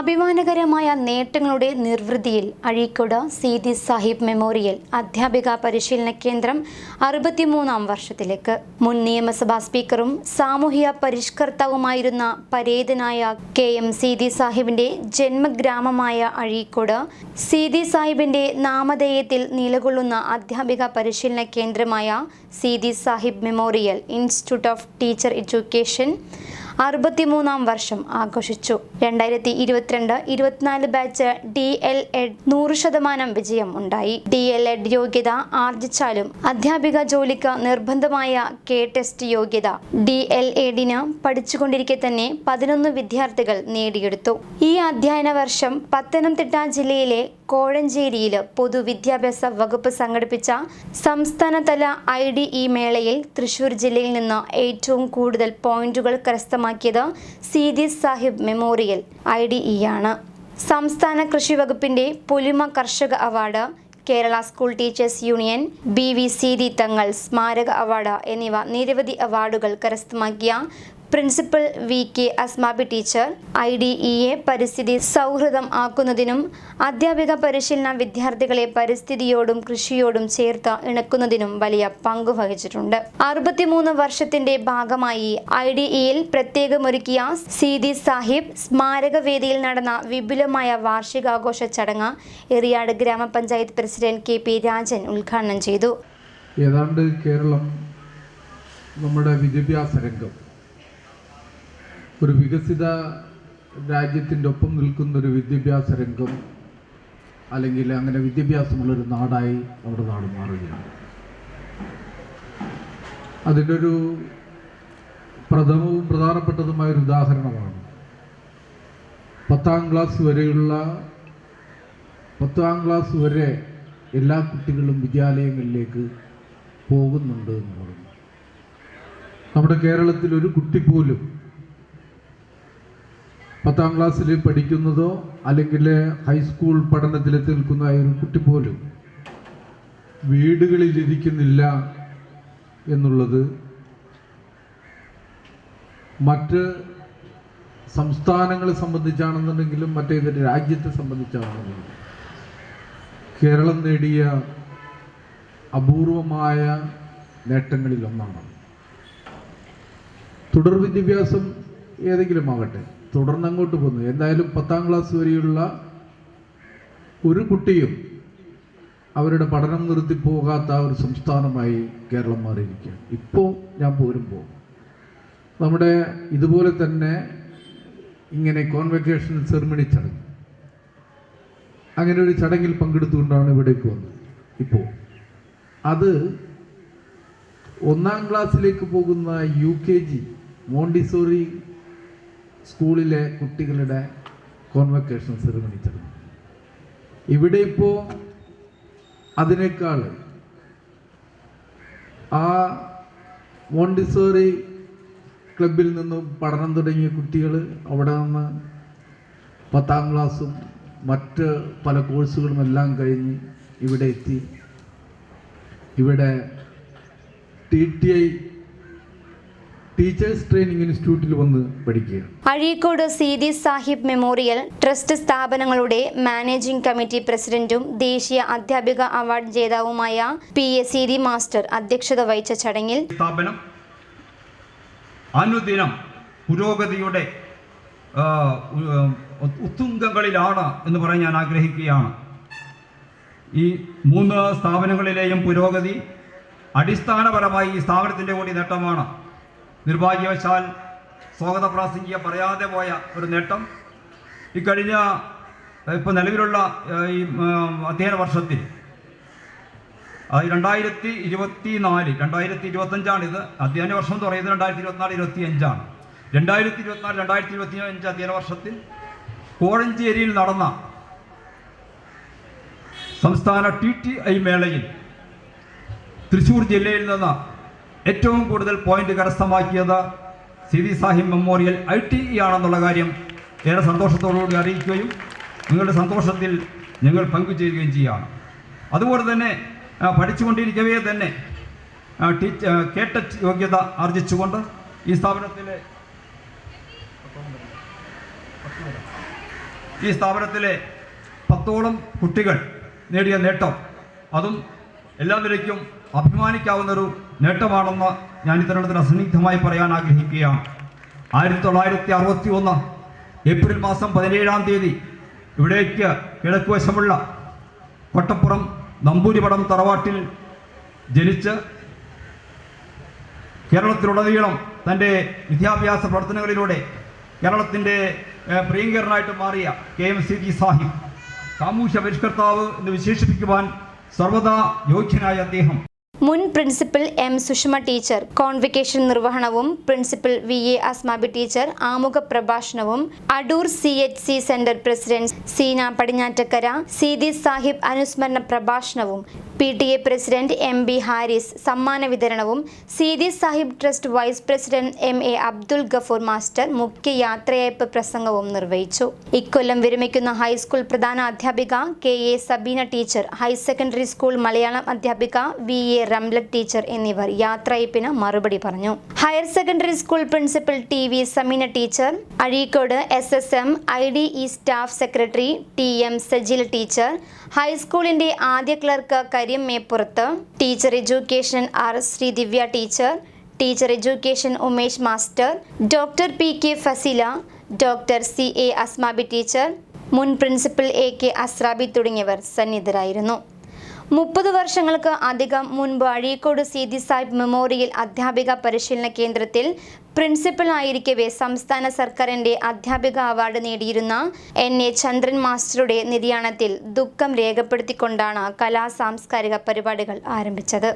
അഭിമാനകരമായ നേട്ടങ്ങളുടെ നിർവൃതിയിൽ അഴീക്കോട് സീതി സാഹിബ് മെമ്മോറിയൽ അധ്യാപിക പരിശീലന കേന്ദ്രം അറുപത്തിമൂന്നാം വർഷത്തിലേക്ക്. മുൻ നിയമസഭാ സ്പീക്കറും സാമൂഹ്യ പരിഷ്കർത്താവുമായിരുന്ന പരേതനായ കെ എം സീതി സാഹിബിന്റെ ജന്മഗ്രാമമായ അഴീക്കോട് സീതി സാഹിബിന്റെ നാമധേയത്തിൽ നിലകൊള്ളുന്ന അധ്യാപിക പരിശീലന കേന്ദ്രമായ Seethi Sahib memorial institute of teacher education അറുപത്തിമൂന്നാം വർഷം ആഘോഷിച്ചു. രണ്ടായിരത്തി ഇരുപത്തിരണ്ട് ഇരുപത്തിനാല് ബാച്ച് ഡി എൽ എഡ് നൂറ് ശതമാനം വിജയം ഉണ്ടായി. ഡി എൽ എഡ് യോഗ്യത ആർജിച്ചാലും അധ്യാപിക ജോലിക്ക് നിർബന്ധമായ കെ ടെസ്റ്റ് യോഗ്യത. ഡി എൽ എഡിന് പഠിച്ചുകൊണ്ടിരിക്കെ തന്നെ പതിനൊന്ന് വിദ്യാർത്ഥികൾ നേടിയെടുത്തു. ഈ അധ്യയന വർഷം പത്തനംതിട്ട ജില്ലയിലെ കോഴഞ്ചേരിയിൽ പൊതുവിദ്യാഭ്യാസ വകുപ്പ് സംഘടിപ്പിച്ച സംസ്ഥാനതല ഐ ഡി ഇ മേളയിൽ തൃശൂർ ജില്ലയിൽ നിന്ന് ഏറ്റവും കൂടുതൽ പോയിന്റുകൾ കരസ്ഥമാക്കിയത് Seethi Sahib memorial I D E ആണ്. സംസ്ഥാന കൃഷി വകുപ്പിന്റെ പുലിമ കർഷക award Kerala school teachers union B V Seethi Thangal സ്മാരക അവാർഡ് എന്നിവ നിരവധി അവാർഡുകൾ കരസ്ഥമാക്കിയ principal V K Asmabi teacher I D E A പരിസ്ഥിതി സൗഹൃദം ആക്കുന്നതിനും അധ്യാപിക പരിശീലന വിദ്യാർത്ഥികളെ പരിസ്ഥിതിയോടും കൃഷിയോടും ചേർത്ത് ഇണക്കുന്നതിനും വലിയ പങ്ക് വഹിച്ചിട്ടുണ്ട്. അറുപത്തിമൂന്ന് വർഷത്തിന്റെ ഭാഗമായി ഐ ഡി ഇയിൽ പ്രത്യേകമൊരുക്കിയ സീതി സാഹിബ് സ്മാരക വേദിയിൽ നടന്ന വിപുലമായ വാർഷികാഘോഷ ചടങ്ങ് എറിയാട് ഗ്രാമപഞ്ചായത്ത് പ്രസിഡന്റ് കെ പി രാജൻ ഉദ്ഘാടനം ചെയ്തു. ഏതാണ്ട് കേരളം നമ്മുടെ വിദ്യാഭ്യാസ രംഗം ഒരു വികസിത രാജ്യത്തിന്റെ ഒപ്പം നിൽക്കുന്ന ഒരു വിദ്യാഭ്യാസ രംഗം അല്ലെങ്കിൽ അങ്ങനെ വിദ്യാഭ്യാസമുള്ളൊരു നാടായി നമ്മുടെ നാട് മാറുകയാണ്. അതിന്റെ ഒരു പ്രഥമവും പ്രധാനപ്പെട്ടതുമായ ഒരു ഉദാഹരണമാണ് പത്താം ക്ലാസ് വരെയുള്ള പത്താം ക്ലാസ് വരെ എല്ലാ കുട്ടികളും വിദ്യാലയങ്ങളിലേക്ക് പോകുന്നുണ്ട് എന്ന് പറഞ്ഞു നമ്മുടെ കേരളത്തിൽ ഒരു കുട്ടി പോലും പത്താം ക്ലാസ്സിൽ പഠിക്കുന്നതോ അല്ലെങ്കിൽ ഹൈസ്കൂൾ പഠനത്തിൽ ആ ഒരു കുട്ടി പോലും വീടുകളിൽ ഇരിക്കുന്നില്ല എന്നുള്ളത് മറ്റ് സംസ്ഥാനങ്ങളെ സംബന്ധിച്ചാണെന്നുണ്ടെങ്കിലും മറ്റേതൊരു രാജ്യത്തെ സംബന്ധിച്ചാണെന്നുണ്ടെങ്കിലും കേരളം നേടിയ അപൂർവമായ നേട്ടങ്ങളിലൊന്നാണ് തുടർ വിദ്യാഭ്യാസം ഏതെങ്കിലും ആകട്ടെ. തുടർന്ന് അങ്ങോട്ട് പോകുന്നു എന്തായാലും പത്താം ക്ലാസ് വരെയുള്ള ഒരു കുട്ടിയും അവരുടെ പഠനം നിർത്തി പോകാത്ത ഒരു സംസ്ഥാനമായി കേരളം മാറിയിരിക്കുകയാണ്. ഇപ്പോൾ ഞാൻ പോരുമ്പോൾ നമ്മുടെ ഇതുപോലെ തന്നെ ഇങ്ങനെ കോൺവെക്കേഷൻ സെറിമണി ചടങ്ങ്. അങ്ങനെ ഒരു ചടങ്ങിൽ പങ്കെടുത്തുകൊണ്ടാണ് ഇവിടേക്ക് വന്നത്. ഇപ്പോൾ അത് ഒന്നാം ക്ലാസ്സിലേക്ക് പോകുന്ന യു കെ ജി മോണ്ടിസോറി സ്കൂളിലെ കുട്ടികളുടെ കോൺവെക്കേഷൻ സെറിമണി ചടങ്ങ് ഇവിടെ ഇപ്പോൾ അതിനേക്കാൾ ആ മോണ്ടിസോറി ക്ലബിൽ നിന്നും പഠനം തുടങ്ങിയ കുട്ടികൾ അവിടെ നിന്ന് പത്താം ക്ലാസ്സും മറ്റ് പല കോഴ്സുകളും എല്ലാം കഴിഞ്ഞ് ഇവിടെ എത്തി. ഇവിടെ T T I teachers training ഇൻസ്റ്റിറ്റ്യൂട്ടിൽ വന്ന് പഠിക്കുക അഴീക്കോട് സീതി സാഹിബ് മെമ്മോറിയൽ ട്രസ്റ്റ് സ്ഥാപനങ്ങളുടെ മാനേജിംഗ് കമ്മിറ്റി പ്രസിഡന്റും ദേശീയ അധ്യാപിക അവാർഡ് ജേതാവുമായ പി എ സീതി മാസ്റ്റർ അധ്യക്ഷത വഹിച്ച ചടങ്ങിൽ സ്ഥാപനം അനുദിനം പുരോഗതിയുടെ ഉത്തുംഗങ്ങളിലാണ് എന്ന് പറയാൻ ഞാൻ ആഗ്രഹിക്കുകയാണ്. ഈ മൂന്ന് സ്ഥാപനങ്ങളിലെയും പുരോഗതി അടിസ്ഥാനപരമായി ഈ സ്ഥാപനത്തിന്റെ കൂടി നേട്ടമാണ്. നിർഭാഗ്യവശാൽ സ്വാഗത പ്രാസംഗിക പറയാതെ പോയ ഒരു നേട്ടം. ഇക്കഴിഞ്ഞ ഇപ്പോൾ നിലവിലുള്ള ഈ അധ്യയന വർഷത്തിൽ. അത് രണ്ടായിരത്തി ഇരുപത്തി നാല് രണ്ടായിരത്തി ഇരുപത്തഞ്ചാണ് ഇത് അധ്യയന വർഷം എന്ന് പറയുന്നത് രണ്ടായിരത്തി ഇരുപത്തിനാല് ഇരുപത്തി അഞ്ചാണ് രണ്ടായിരത്തി ഇരുപത്തിനാല് രണ്ടായിരത്തി ഇരുപത്തി അഞ്ച് അധ്യയന വർഷത്തിൽ കോഴഞ്ചേരിയിൽ നടന്ന സംസ്ഥാന ടി ടി ഐ മേളയിൽ തൃശ്ശൂർ ജില്ലയിൽ നിന്ന് ഏറ്റവും കൂടുതൽ പോയിന്റ് കരസ്ഥമാക്കിയത് C V Sahib memorial I T E ആണെന്നുള്ള കാര്യം ഏറെ സന്തോഷത്തോടുകൂടി അറിയിക്കുകയും നിങ്ങളുടെ സന്തോഷത്തിൽ ഞങ്ങൾ പങ്കുചേരുകയും ചെയ്യുകയാണ്. അതുപോലെ തന്നെ പഠിച്ചുകൊണ്ടിരിക്കവേ തന്നെ ടീച്ച കേട്ട യോഗ്യത ആർജിച്ചുകൊണ്ട് ഈ സ്ഥാപനത്തിലെ ഈ സ്ഥാപനത്തിലെ പത്തോളം കുട്ടികൾ നേടിയ നേട്ടം അതും എല്ലാ നിലയ്ക്കും അഭിമാനിക്കാവുന്നൊരു നേട്ടമാണെന്ന് ഞാൻ ഇത്തരത്തിൽ അസന്നിഗ്ധമായി പറയാൻ ആഗ്രഹിക്കുകയാണ്. ആയിരത്തി തൊള്ളായിരത്തി അറുപത്തി ഒന്ന് ഏപ്രിൽ മാസം പതിനേഴാം തീയതി ഇവിടേക്ക് കിഴക്കുവശമുള്ള കൊട്ടപ്പുറം നമ്പൂരിപടം തറവാട്ടിൽ ജനിച്ച് കേരളത്തിലുടനീളം തന്റെ വിദ്യാഭ്യാസ പ്രവർത്തനങ്ങളിലൂടെ കേരളത്തിന്റെ പ്രിയങ്കരനായിട്ട് മാറിയ K M C G Sahib സാമൂഹ്യ പരിഷ്കർത്താവ് എന്ന് വിശേഷിപ്പിക്കുവാൻ സർവദാ യോഗ്യനായ അദ്ദേഹം മുൻ principal M Sushama teacher convocation നിർവഹണവും principal V A Asmabi teacher ആമുഖ പ്രഭാഷണവും Adoor C H C centre president Seena Padinjattakkara Seethi Sahib അനുസ്മരണ പ്രഭാഷണവും P T A president M B Haris സമ്മാന വിതരണവും Seethi Sahib trust vice president M A Abdul Gafoor master മുഖ്യ യാത്രയയപ്പ് പ്രസംഗവും നിർവഹിച്ചു. ഇക്കൊല്ലം വിരമിക്കുന്ന ഹൈസ്കൂൾ പ്രധാന അധ്യാപിക K A Sabeena teacher higher secondary school Malayalam അധ്യാപിക വി എ റംലത്ത് ടീച്ചർ എന്നിവർ യാത്രയപ്പിന് മറുപടി പറഞ്ഞു. Higher secondary school principal T V Sameena teacher Azhikode S S M I D E staff secretary T M Sajil teacher ഹൈസ്കൂളിന്റെ ആദ്യ clerk Karim Meppurath teacher education R Sree Divya teacher teacher education Umesh master doctor P K Fasila doctor C A Asmabi teacher മുൻ principal A K Asrabi തുടങ്ങിയവർ സന്നിധരായിരുന്നു. മുപ്പത് വർഷങ്ങൾക്ക് അധികം മുൻപ് Azhikode Seethi Sahib memorial അധ്യാപിക പരിശീലന കേന്ദ്രത്തിൽ പ്രിൻസിപ്പൽ ആയിരിക്കവേ സംസ്ഥാന സർക്കാരിന്റെ അധ്യാപിക അവാർഡ് നേടിയിരുന്ന എൻ എ ചന്ദ്രൻ മാസ്റ്ററുടെ നിര്യാണത്തിൽ ദുഃഖം രേഖപ്പെടുത്തിക്കൊണ്ടാണ് കലാ സാംസ്കാരിക പരിപാടികൾ ആരംഭിച്ചത്.